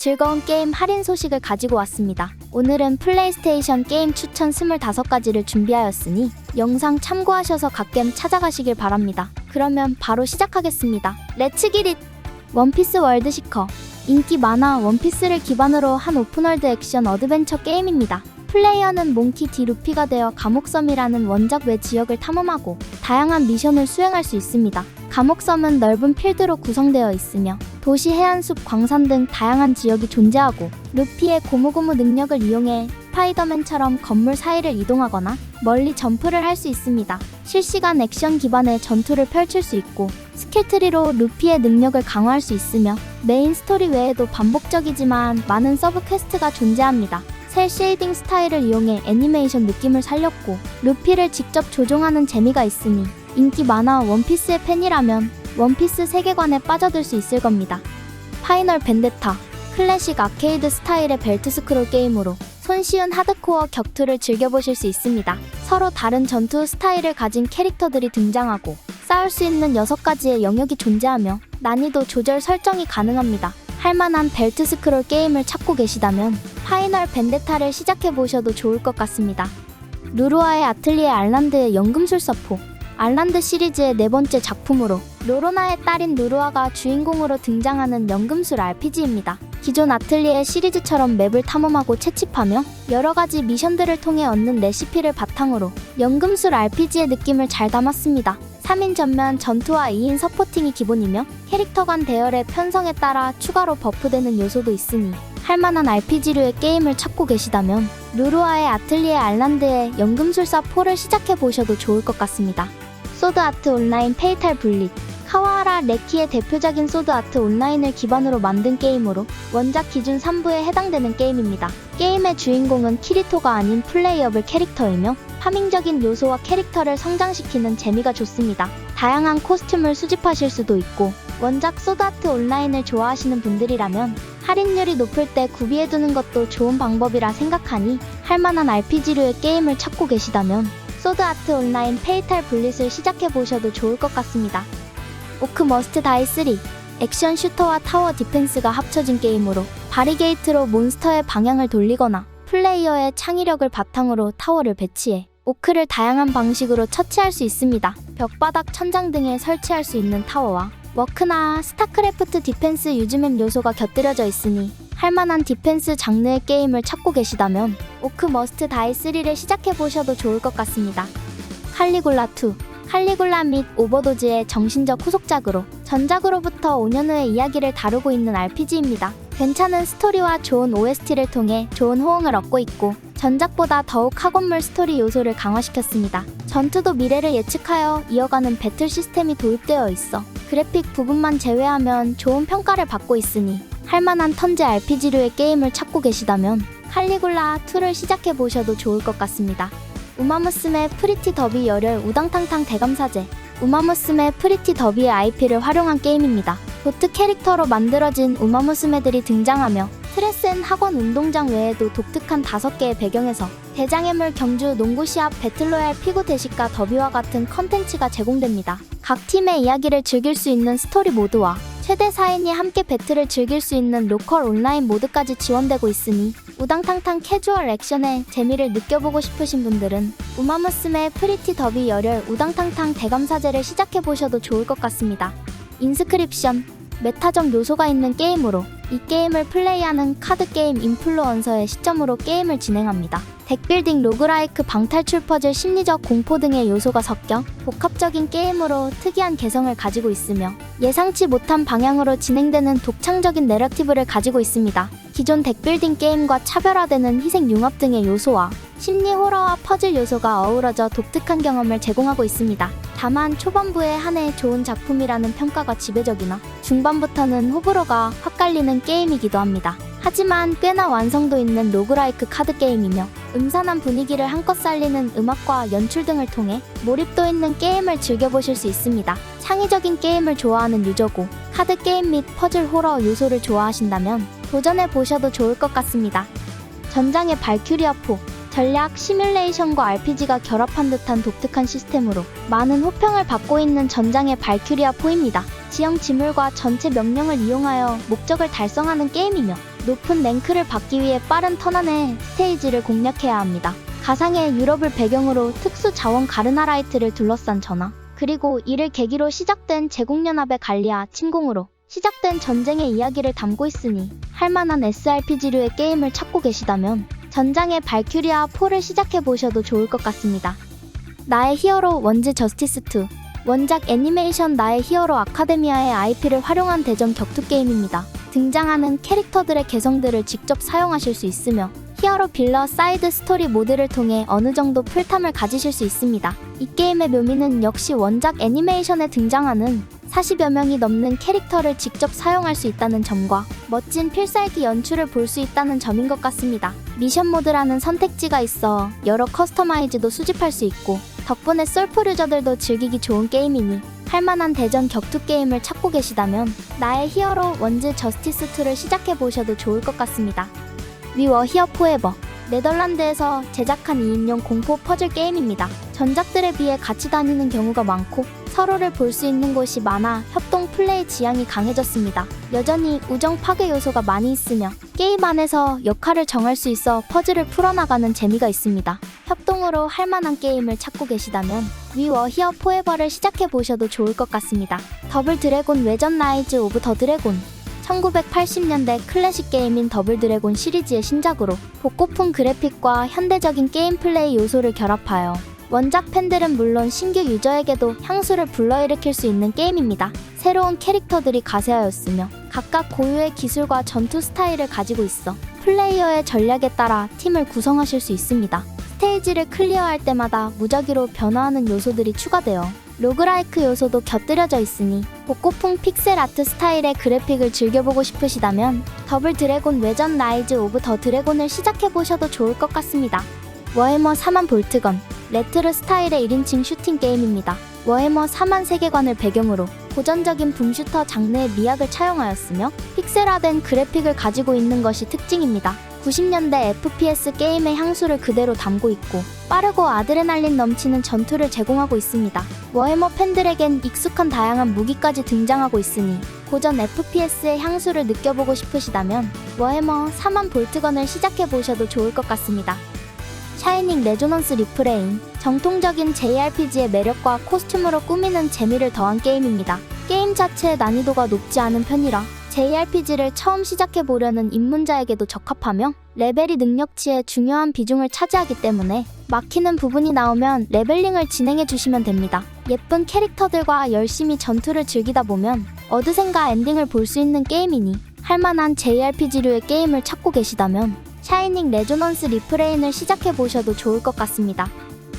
즐거운 게임 할인 소식을 가지고 왔습니다. 오늘은 플레이스테이션 게임 추천 25가지를 준비하였으니 영상 참고하셔서 갓겜 찾아가시길 바랍니다. 그러면 바로 시작하겠습니다. 렛츠 기릿! 원피스 월드 시커 인기 만화 원피스를 기반으로 한 오픈월드 액션 어드벤처 게임입니다. 플레이어는 몽키 디 루피가 되어 감옥섬이라는 원작 외 지역을 탐험하고 다양한 미션을 수행할 수 있습니다. 감옥섬은 넓은 필드로 구성되어 있으며 도시, 해안숲, 광산 등 다양한 지역이 존재하고 루피의 고무고무 능력을 이용해 스파이더맨처럼 건물 사이를 이동하거나 멀리 점프를 할 수 있습니다. 실시간 액션 기반의 전투를 펼칠 수 있고 스킬트리로 루피의 능력을 강화할 수 있으며 메인 스토리 외에도 반복적이지만 많은 서브 퀘스트가 존재합니다. 셀 쉐이딩 스타일을 이용해 애니메이션 느낌을 살렸고 루피를 직접 조종하는 재미가 있으니 인기 만화 원피스의 팬이라면 원피스 세계관에 빠져들 수 있을 겁니다. 파이널 벤데타 클래식 아케이드 스타일의 벨트 스크롤 게임으로 손쉬운 하드코어 격투를 즐겨보실 수 있습니다. 서로 다른 전투 스타일을 가진 캐릭터들이 등장하고 싸울 수 있는 6가지의 영역이 존재하며 난이도 조절 설정이 가능합니다. 할만한 벨트 스크롤 게임을 찾고 계시다면 파이널 벤데타를 시작해 보셔도 좋을 것 같습니다. 루루아의 아틀리에 알란드의 연금술사포 알란드 시리즈의 네 번째 작품으로 로로나의 딸인 루루아가 주인공으로 등장하는 연금술 RPG입니다. 기존 아틀리에 시리즈처럼 맵을 탐험하고 채집하며 여러 가지 미션들을 통해 얻는 레시피를 바탕으로 연금술 RPG의 느낌을 잘 담았습니다. 3인 전면 전투와 2인 서포팅이 기본이며 캐릭터 간 대열의 편성에 따라 추가로 버프되는 요소도 있으니 할만한 RPG류의 게임을 찾고 계시다면 루루아의 아틀리에 알란드의 연금술사 4를 시작해 보셔도 좋을 것 같습니다. 소드 아트 온라인 페이탈 블릿 카와하라 레키의 대표작인 소드 아트 온라인을 기반으로 만든 게임으로 원작 기준 3부에 해당되는 게임입니다. 게임의 주인공은 키리토가 아닌 플레이어블 캐릭터이며 파밍적인 요소와 캐릭터를 성장시키는 재미가 좋습니다. 다양한 코스튬을 수집하실 수도 있고 원작 소드 아트 온라인을 좋아하시는 분들이라면 할인율이 높을 때 구비해두는 것도 좋은 방법이라 생각하니 할만한 RPG류의 게임을 찾고 계시다면 소드 아트 온라인 페이탈 블릿을 시작해 보셔도 좋을 것 같습니다. 오크 머스트 다이 3 액션 슈터와 타워 디펜스가 합쳐진 게임으로 바리게이트로 몬스터의 방향을 돌리거나 플레이어의 창의력을 바탕으로 타워를 배치해 오크를 다양한 방식으로 처치할 수 있습니다. 벽바닥 천장 등에 설치할 수 있는 타워와 워크나 스타크래프트 디펜스 유즈맵 요소가 곁들여져 있으니 할만한 디펜스 장르의 게임을 찾고 계시다면 오크 머스트 다이 3를 시작해 보셔도 좋을 것 같습니다. 칼리굴라 2 칼리굴라 및 오버도즈의 정신적 후속작으로 전작으로부터 5년 후의 이야기를 다루고 있는 RPG입니다. 괜찮은 스토리와 좋은 OST를 통해 좋은 호응을 얻고 있고 전작보다 더욱 학원물 스토리 요소를 강화시켰습니다. 전투도 미래를 예측하여 이어가는 배틀 시스템이 도입되어 있어 그래픽 부분만 제외하면 좋은 평가를 받고 있으니 할만한 턴제 RPG류의 게임을 찾고 계시다면 칼리굴라 2를 시작해 보셔도 좋을 것 같습니다. 우마무스메 프리티 더비 열혈 우당탕탕 대감사제 우마무스메 프리티 더비의 IP를 활용한 게임입니다. 보트 캐릭터로 만들어진 우마무스메들이 등장하며 트레센 학원 운동장 외에도 독특한 다섯 개의 배경에서 대장해물 경주 농구 시합 배틀로얄 피구 대식가 더비와 같은 컨텐츠가 제공됩니다. 각 팀의 이야기를 즐길 수 있는 스토리 모드와 최대 4인이 함께 배틀을 즐길 수 있는 로컬 온라인 모드까지 지원되고 있으니 우당탕탕 캐주얼 액션의 재미를 느껴보고 싶으신 분들은 우마무스메 프리티 더비 열혈 우당탕탕 대감사제를 시작해보셔도 좋을 것 같습니다. 인스크립션 메타적 요소가 있는 게임으로 이 게임을 플레이하는 카드게임 인플루언서의 시점으로 게임을 진행합니다. 덱빌딩 로그라이크 방탈출 퍼즐 심리적 공포 등의 요소가 섞여 복합적인 게임으로 특이한 개성을 가지고 있으며 예상치 못한 방향으로 진행되는 독창적인 내러티브를 가지고 있습니다. 기존 덱빌딩 게임과 차별화되는 희생 융합 등의 요소와 심리 호러와 퍼즐 요소가 어우러져 독특한 경험을 제공하고 있습니다. 다만 초반부에 한해 좋은 작품이라는 평가가 지배적이나 중반부터는 호불호가 확 갈리는 게임이기도 합니다. 하지만 꽤나 완성도 있는 로그라이크 카드 게임이며 음산한 분위기를 한껏 살리는 음악과 연출 등을 통해 몰입도 있는 게임을 즐겨보실 수 있습니다. 창의적인 게임을 좋아하는 유저고 카드 게임 및 퍼즐 호러 요소를 좋아하신다면 도전해 보셔도 좋을 것 같습니다. 전장의 발큐리아 포 전략 시뮬레이션과 RPG가 결합한 듯한 독특한 시스템으로 많은 호평을 받고 있는 전장의 발큐리아 포입니다. 지형 지물과 전체 명령을 이용하여 목적을 달성하는 게임이며 높은 랭크를 받기 위해 빠른 턴안의 스테이지를 공략해야 합니다. 가상의 유럽을 배경으로 특수 자원 가르나라이트를 둘러싼 전화, 그리고 이를 계기로 시작된 제국연합의 갈리아 침공으로 시작된 전쟁의 이야기를 담고 있으니 할만한 SRPG류의 게임을 찾고 계시다면 전장의 발큐리아 4를 시작해 보셔도 좋을 것 같습니다. 나의 히어로 원즈 저스티스 2 원작 애니메이션 나의 히어로 아카데미아의 IP를 활용한 대전 격투 게임입니다. 등장하는 캐릭터들의 개성들을 직접 사용하실 수 있으며 히어로 빌러 사이드 스토리 모드를 통해 어느 정도 풀탐을 가지실 수 있습니다. 이 게임의 묘미는 역시 원작 애니메이션에 등장하는 40여 명이 넘는 캐릭터를 직접 사용할 수 있다는 점과 멋진 필살기 연출을 볼 수 있다는 점인 것 같습니다. 미션 모드라는 선택지가 있어 여러 커스터마이즈도 수집할 수 있고 덕분에 솔프 유저들도 즐기기 좋은 게임이니 할만한 대전 격투 게임을 찾고 계시다면 나의 히어로 원즈 저스티스 2를 시작해 보셔도 좋을 것 같습니다. 위워 히어 포에버 네덜란드에서 제작한 2인용 공포 퍼즐 게임입니다. 전작들에 비해 같이 다니는 경우가 많고 서로를 볼 수 있는 곳이 많아 협동 플레이 지향이 강해졌습니다. 여전히 우정 파괴 요소가 많이 있으며 게임 안에서 역할을 정할 수 있어 퍼즐을 풀어나가는 재미가 있습니다. 협동으로 할 만한 게임을 찾고 계시다면 위워 히어 포에버를 시작해 보셔도 좋을 것 같습니다. 더블 드래곤 외전 라이즈 오브 더 드래곤 1980년대 클래식 게임인 더블 드래곤 시리즈의 신작으로 복고풍 그래픽과 현대적인 게임 플레이 요소를 결합하여 원작 팬들은 물론 신규 유저에게도 향수를 불러일으킬 수 있는 게임입니다. 새로운 캐릭터들이 가세하였으며 각각 고유의 기술과 전투 스타일을 가지고 있어 플레이어의 전략에 따라 팀을 구성하실 수 있습니다. 스테이지를 클리어할 때마다 무작위로 변화하는 요소들이 추가되어 로그라이크 요소도 곁들여져 있으니 복고풍 픽셀 아트 스타일의 그래픽을 즐겨보고 싶으시다면 더블 드래곤 외전 라이즈 오브 더 드래곤을 시작해보셔도 좋을 것 같습니다. 워해머 4만 볼트건 레트로 스타일의 1인칭 슈팅 게임입니다. 워해머 4만 세계관을 배경으로 고전적인 붐슈터 장르의 미학을 차용하였으며 픽셀화된 그래픽을 가지고 있는 것이 특징입니다. 90년대 FPS 게임의 향수를 그대로 담고 있고 빠르고 아드레날린 넘치는 전투를 제공하고 있습니다. 워해머 팬들에겐 익숙한 다양한 무기까지 등장하고 있으니 고전 FPS의 향수를 느껴보고 싶으시다면 워해머 4만 볼트건을 시작해보셔도 좋을 것 같습니다. 샤이닝 레조넌스 리프레인 정통적인 JRPG의 매력과 코스튬으로 꾸미는 재미를 더한 게임입니다. 게임 자체의 난이도가 높지 않은 편이라 JRPG를 처음 시작해 보려는 입문자에게도 적합하며 레벨이 능력치에 중요한 비중을 차지하기 때문에 막히는 부분이 나오면 레벨링을 진행해 주시면 됩니다. 예쁜 캐릭터들과 열심히 전투를 즐기다 보면 어느샌가 엔딩을 볼 수 있는 게임이니 할만한 JRPG류의 게임을 찾고 계시다면 샤이닝 레조넌스 리프레인을 시작해 보셔도 좋을 것 같습니다.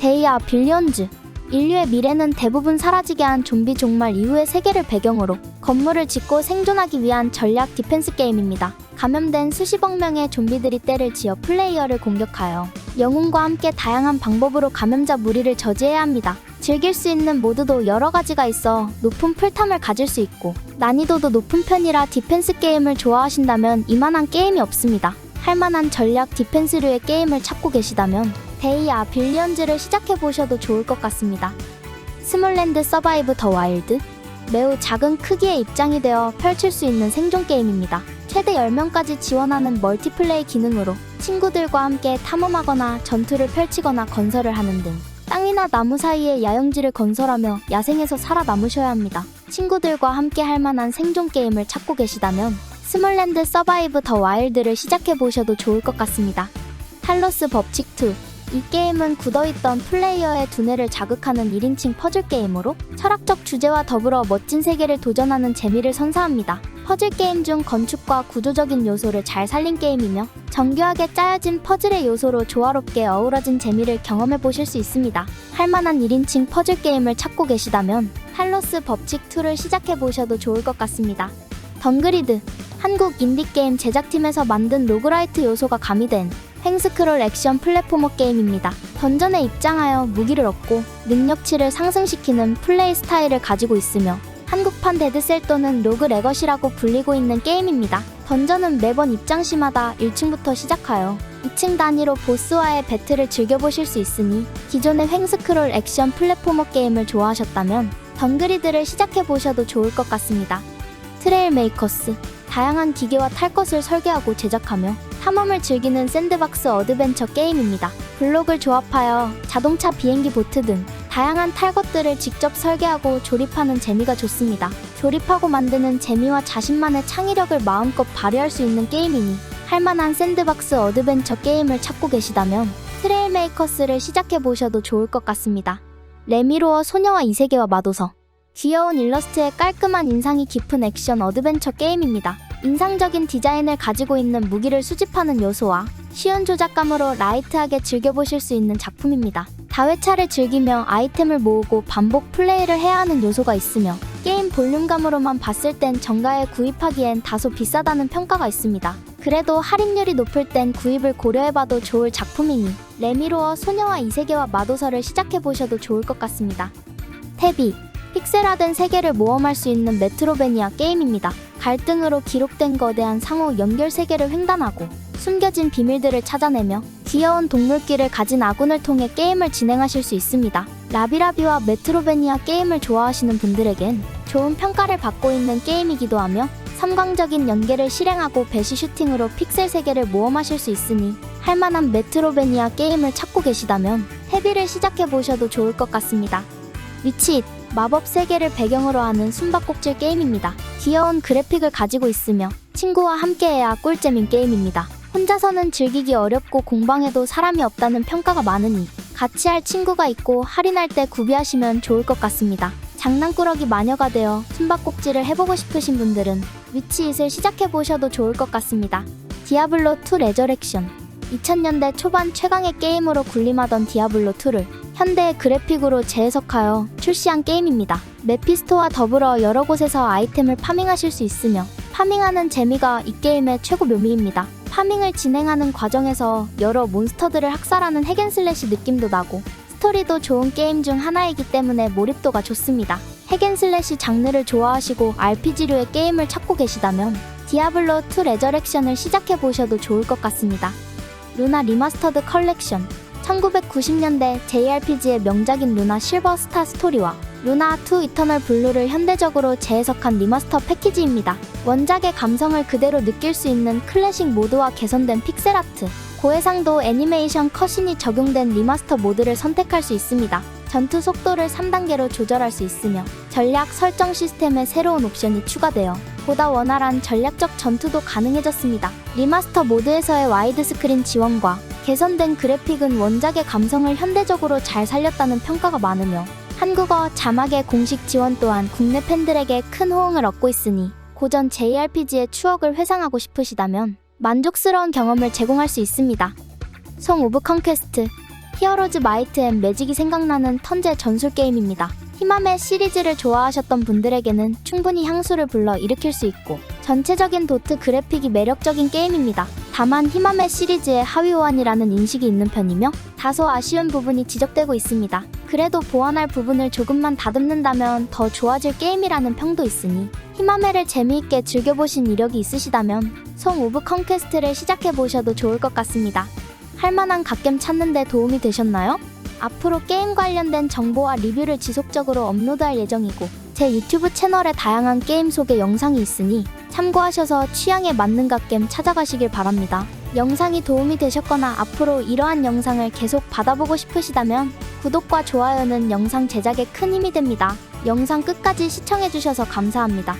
데이아 빌리언즈 인류의 미래는 대부분 사라지게 한 좀비 종말 이후의 세계를 배경으로 건물을 짓고 생존하기 위한 전략 디펜스 게임입니다. 감염된 수십억 명의 좀비들이 때를 지어 플레이어를 공격하여 영웅과 함께 다양한 방법으로 감염자 무리를 저지해야 합니다. 즐길 수 있는 모드도 여러 가지가 있어 높은 풀탐을 가질 수 있고 난이도도 높은 편이라 디펜스 게임을 좋아하신다면 이만한 게임이 없습니다. 할만한 전략 디펜스류의 게임을 찾고 계시다면 데이아 빌리언즈를 시작해 보셔도 좋을 것 같습니다. 스몰랜드 서바이브 더 와일드 매우 작은 크기의 입장이 되어 펼칠 수 있는 생존 게임입니다. 최대 10명까지 지원하는 멀티플레이 기능으로 친구들과 함께 탐험하거나 전투를 펼치거나 건설을 하는 등 땅이나 나무 사이에 야영지를 건설하며 야생에서 살아남으셔야 합니다. 친구들과 함께 할 만한 생존 게임을 찾고 계시다면 스몰랜드 서바이브 더 와일드를 시작해 보셔도 좋을 것 같습니다. 탈로스 법칙 2 이 게임은 굳어있던 플레이어의 두뇌를 자극하는 1인칭 퍼즐 게임으로 철학적 주제와 더불어 멋진 세계를 도전하는 재미를 선사합니다. 퍼즐 게임 중 건축과 구조적인 요소를 잘 살린 게임이며 정교하게 짜여진 퍼즐의 요소로 조화롭게 어우러진 재미를 경험해 보실 수 있습니다. 할 만한 1인칭 퍼즐 게임을 찾고 계시다면 탈로스 법칙 2를 시작해 보셔도 좋을 것 같습니다. 덩그리드 한국 인디게임 제작팀에서 만든 로그라이트 요소가 가미된 횡스크롤 액션 플랫포머 게임입니다. 던전에 입장하여 무기를 얻고 능력치를 상승시키는 플레이 스타일을 가지고 있으며 한국판 데드셀 또는 로그 레것이라고 불리고 있는 게임입니다. 던전은 매번 입장 시마다 1층부터 시작하여 2층 단위로 보스와의 배틀을 즐겨보실 수 있으니 기존의 횡스크롤 액션 플랫포머 게임을 좋아하셨다면 덩그리드를 시작해보셔도 좋을 것 같습니다. 트레일 메이커스 다양한 기계와 탈 것을 설계하고 제작하며 탐험을 즐기는 샌드박스 어드벤처 게임입니다. 블록을 조합하여 자동차, 비행기, 보트 등 다양한 탈 것들을 직접 설계하고 조립하는 재미가 좋습니다. 조립하고 만드는 재미와 자신만의 창의력을 마음껏 발휘할 수 있는 게임이니 할만한 샌드박스 어드벤처 게임을 찾고 계시다면 트레일 메이커스를 시작해 보셔도 좋을 것 같습니다. 레미로어 소녀와 이세계와 마도서 귀여운 일러스트에 깔끔한 인상이 깊은 액션 어드벤처 게임입니다. 인상적인 디자인을 가지고 있는 무기를 수집하는 요소와 쉬운 조작감으로 라이트하게 즐겨보실 수 있는 작품입니다. 다회차를 즐기며 아이템을 모으고 반복 플레이를 해야 하는 요소가 있으며 게임 볼륨감으로만 봤을 땐 정가에 구입하기엔 다소 비싸다는 평가가 있습니다. 그래도 할인율이 높을 땐 구입을 고려해봐도 좋을 작품이니 레미로어 소녀와 이세계와 마도서를 시작해보셔도 좋을 것 같습니다. 태비 픽셀화된 세계를 모험할 수 있는 메트로베니아 게임입니다. 갈등으로 기록된 거대한 상호 연결 세계를 횡단하고 숨겨진 비밀들을 찾아내며 귀여운 동물끼를 가진 아군을 통해 게임을 진행하실 수 있습니다. 라비라비와 메트로베니아 게임을 좋아하시는 분들에겐 좋은 평가를 받고 있는 게임이기도 하며 삼광적인 연계를 실행하고 배시 슈팅으로 픽셀 세계를 모험하실 수 있으니 할 만한 메트로베니아 게임을 찾고 계시다면 헤비를 시작해 보셔도 좋을 것 같습니다. 위치 마법 세계를 배경으로 하는 숨바꼭질 게임입니다. 귀여운 그래픽을 가지고 있으며 친구와 함께해야 꿀잼인 게임입니다. 혼자서는 즐기기 어렵고 공방에도 사람이 없다는 평가가 많으니 같이 할 친구가 있고 할인할 때 구비하시면 좋을 것 같습니다. 장난꾸러기 마녀가 되어 숨바꼭질을 해보고 싶으신 분들은 위치잇을 시작해 보셔도 좋을 것 같습니다. 디아블로2 레저렉션 2000년대 초반 최강의 게임으로 군림하던 디아블로2를 현대의 그래픽으로 재해석하여 출시한 게임입니다. 메피스토와 더불어 여러 곳에서 아이템을 파밍하실 수 있으며 파밍하는 재미가 이 게임의 최고 묘미입니다. 파밍을 진행하는 과정에서 여러 몬스터들을 학살하는 핵앤슬래시 느낌도 나고 스토리도 좋은 게임 중 하나이기 때문에 몰입도가 좋습니다. 핵앤슬래시 장르를 좋아하시고 RPG류의 게임을 찾고 계시다면 디아블로2 레저렉션을 시작해 보셔도 좋을 것 같습니다. 루나 리마스터드 컬렉션 1990년대 JRPG의 명작인 루나 실버 스타 스토리와 루나 2 이터널 블루를 현대적으로 재해석한 리마스터 패키지입니다. 원작의 감성을 그대로 느낄 수 있는 클래식 모드와 개선된 픽셀 아트, 고해상도 애니메이션 컷신이 적용된 리마스터 모드를 선택할 수 있습니다. 전투 속도를 3단계로 조절할 수 있으며 전략 설정 시스템에 새로운 옵션이 추가되어 보다 원활한 전략적 전투도 가능해졌습니다. 리마스터 모드에서의 와이드 스크린 지원과 개선된 그래픽은 원작의 감성을 현대적으로 잘 살렸다는 평가가 많으며 한국어 자막의 공식 지원 또한 국내 팬들에게 큰 호응을 얻고 있으니 고전 JRPG의 추억을 회상하고 싶으시다면 만족스러운 경험을 제공할 수 있습니다. 송 오브 컨퀘스트 히어로즈 마이트 앤 매직이 생각나는 턴제 전술 게임입니다. 히마메 시리즈를 좋아하셨던 분들에게는 충분히 향수를 불러 일으킬 수 있고 전체적인 도트 그래픽이 매력적인 게임입니다. 다만 히마메 시리즈의 하위 호환이라는 인식이 있는 편이며 다소 아쉬운 부분이 지적되고 있습니다. 그래도 보완할 부분을 조금만 다듬는다면 더 좋아질 게임이라는 평도 있으니 히마메를 재미있게 즐겨보신 이력이 있으시다면 송 오브 컨퀘스트를 시작해보셔도 좋을 것 같습니다. 할만한 갓겜 찾는데 도움이 되셨나요? 앞으로 게임 관련된 정보와 리뷰를 지속적으로 업로드할 예정이고 제 유튜브 채널에 다양한 게임 소개 영상이 있으니 참고하셔서 취향에 맞는 갓겜 찾아가시길 바랍니다. 영상이 도움이 되셨거나 앞으로 이러한 영상을 계속 받아보고 싶으시다면 구독과 좋아요는 영상 제작에 큰 힘이 됩니다. 영상 끝까지 시청해주셔서 감사합니다.